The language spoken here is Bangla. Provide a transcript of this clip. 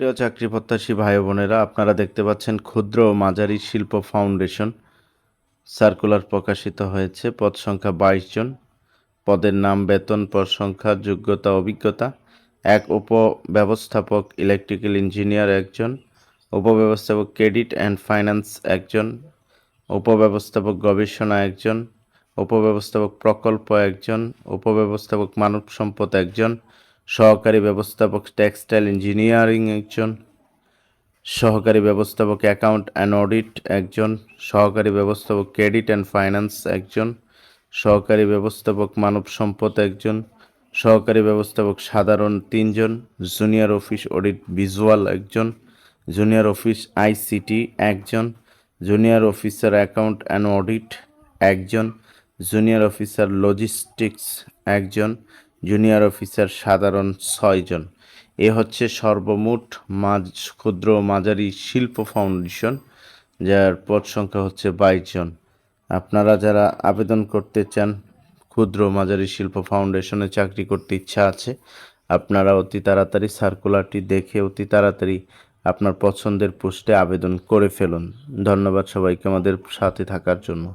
প্রিয় চাকরি প্রত্যাশী ভাই বোনেরা, আপনারা দেখতে পাচ্ছেন ক্ষুদ্র ও মাঝারি শিল্প ফাউন্ডেশন। সার্কুলার প্রকাশিত হয়েছে, পদ সংখ্যা বাইশ জন। পদের নাম বেতন, পদ সংখ্যা, যোগ্যতা, অভিজ্ঞতা। এক উপব্যবস্থাপক ইলেকট্রিক্যাল ইঞ্জিনিয়ার একজন, উপব্যবস্থাপক ক্রেডিট অ্যান্ড ফাইন্যান্স একজন, উপব্যবস্থাপক গবেষণা একজন, উপব্যবস্থাপক প্রকল্প একজন, উপব্যবস্থাপক মানব সম্পদ একজন সহকারী ব্যবস্থাপক টেক্সটাইল ইঞ্জিনিয়ারিং একজন, সহকারী ব্যবস্থাপক অ্যাকাউন্ট অ্যান্ড অডিট একজন, সহকারী ব্যবস্থাপক ক্রেডিট অ্যান্ড ফাইন্যান্স একজন, সহকারী ব্যবস্থাপক মানব সম্পদ একজন, সহকারী ব্যবস্থাপক সাধারণ তিনজন, জুনিয়র অফিস অডিট ভিজুয়াল একজন, জুনিয়র অফিস আইসিটি একজন, junior officer account and audit একজন, জুনিয়র অফিসার লজিস্টিক্স একজন জুনিয়র অফিসার সাধারণ ছয়জন এ হচ্ছে সর্বমোট মাঝ, ক্ষুদ্র মাঝারি শিল্প ফাউন্ডেশন, যার পদ সংখ্যা হচ্ছে বাইশ জন। আপনারা যারা আবেদন করতে চান, ক্ষুদ্র মাঝারি শিল্প ফাউন্ডেশনে চাকরি করতে ইচ্ছা আছে, আপনারা অতি তাড়াতাড়ি সার্কুলারটি দেখে অতি তাড়াতাড়ি আপনার পছন্দের পোস্টে আবেদন করে ফেলুন। ধন্যবাদ সবাইকে আমাদের সাথে থাকার জন্য।